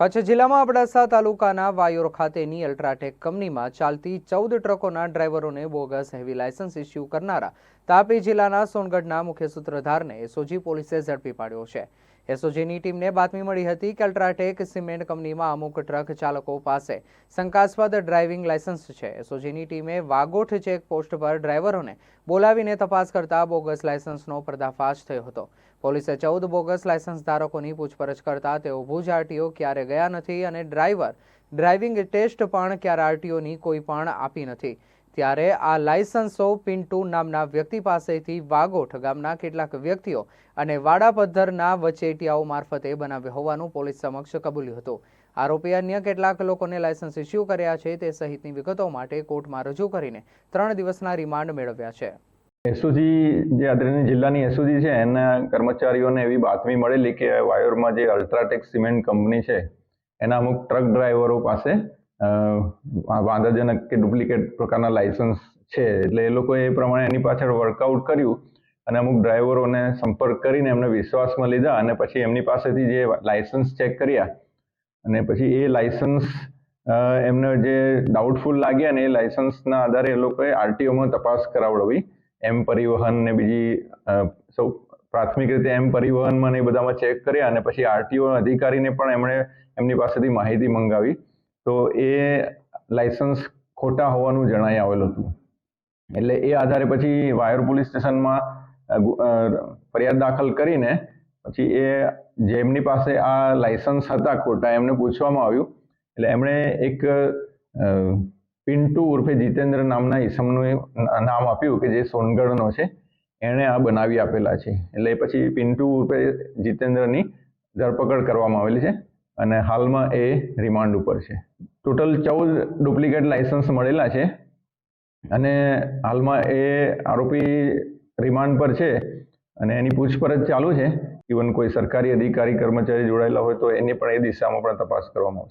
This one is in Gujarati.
કચ્છ જિલ્લામાં અબડાસા તાલુકાના વાયોર ખાતેની અલ્ટ્રાટેક કંપનીમાં ચાલતી ચૌદ ટ્રકોના ડ્રાઈવરોને બોગસ હેવી લાયસન્સ ઇસ્યુ કરનારા તાપી જિલ્લાના સોનગઢના મુખ્ય સૂત્રધારને એસઓજી પોલીસે ઝડપી પાડ્યો છે. એસઓજીની ટીમને બાતમી મળી હતી કે અલ્ટ્રાટેક સિમેન્ટ કંપનીમાં અમુક ટ્રક ચાલકો પાસે શંકાસ્પદ ડ્રાઇવિંગ લાયસન્સ છે. એસઓજીની ટીમે વાગોઠ ચેકપોસ્ટ પર ડ્રાઈવરોને બોલાવીને તપાસ કરતા બોગસ લાયસન્સનો પર્દાફાશ થયો હતો. પોલીસે ચૌદ બોગસ લાયસન્સ ધારકોની પૂછપરછ કરતા તેઓ ભુજ આરટીઓ ક્યારે ગયા નથી અને ડ્રાઈવર ડ્રાઇવિંગ ટેસ્ટ પણ ક્યારે આરટીઓની કોઈ પણ આપી નથી. ત્યારે આ લાયસન્સો પિન્ટુ નામના વ્યક્તિ પાસેથી વાગોઠ ગામના કેટલાક વ્યક્તિઓ અને વાડા પદ્ધરના વચેટિયાઓ મારફતે બનાવ્યો હોવાનું પોલીસ સમક્ષ કબૂલ્યું હતું. આરોપી અન્ય કેટલાક લોકોને લાયસન્સ ઇસ્યુ કર્યા છે તે સહિતની વિગતો માટે કોર્ટમાં રજૂ કરીને ત્રણ દિવસના રિમાન્ડ મેળવ્યા છે. એસઓજી જે આદરણીય જિલ્લાની એસઓજી છે, એના કર્મચારીઓને એવી બાતમી મળેલી કે વાયોરમાં જે અલ્ટ્રાટેક સિમેન્ટ કંપની છે, એના અમુક ટ્રક ડ્રાઈવરો પાસે વાંધાજનક કે ડુપ્લિકેટ પ્રકારના લાયસન્સ છે. એટલે એ લોકોએ એ પ્રમાણે એની પાછળ વર્કઆઉટ કર્યું અને અમુક ડ્રાઈવરોને સંપર્ક કરીને એમને વિશ્વાસમાં લીધા અને પછી એમની પાસેથી જે લાયસન્સ ચેક કર્યા અને પછી એ લાયસન્સ એમને જે ડાઉટફુલ લાગ્યા ને એ લાયસન્સના આધારે એ લોકોએ આરટીઓમાં તપાસ કરાવડાવી. એમ પરિવહન ને બીજી સૌ, પ્રાથમિક રીતે એમ પરિવહનમાં ને એ બધામાં ચેક કર્યા અને પછી આરટીઓ અધિકારીને પણ એમણે એમની પાસેથી માહિતી મંગાવી. તો એ લાયસન્સ ખોટા હોવાનું જણાઈ આવેલું હતું. એટલે એ આધારે પછી વાયર પોલીસ સ્ટેશનમાં ફરિયાદ દાખલ કરીને પછી એ જેમની પાસે આ લાયસન્સ હતા ખોટા એમને પૂછવામાં આવ્યું. એટલે એમણે એક પિન્ટુ ઉર્ફે જીતેન્દ્ર નામના ઈસમનું નામ આપ્યું કે જે સોનગઢનો છે, એણે આ બનાવી આપેલા છે. એટલે પછી પિન્ટુ ઉર્ફે જીતેન્દ્રની ધરપકડ કરવામાં આવેલી છે. અને હાલમાં એ રિમાન્ડ ઉપર છે. ટોટલ ચૌદ ડુપ્લિકેટ લાયસન્સ મળેલા છે. અને હાલમાં એ આરોપી રિમાન્ડ પર છે અને એની પૂછપરછ ચાલુ છે. ઇવન કોઈ સરકારી અધિકારી, કર્મચારી જોડાયેલા હોય તો એની પણ એ દિશામાં પણ તપાસ કરવામાં આવશે.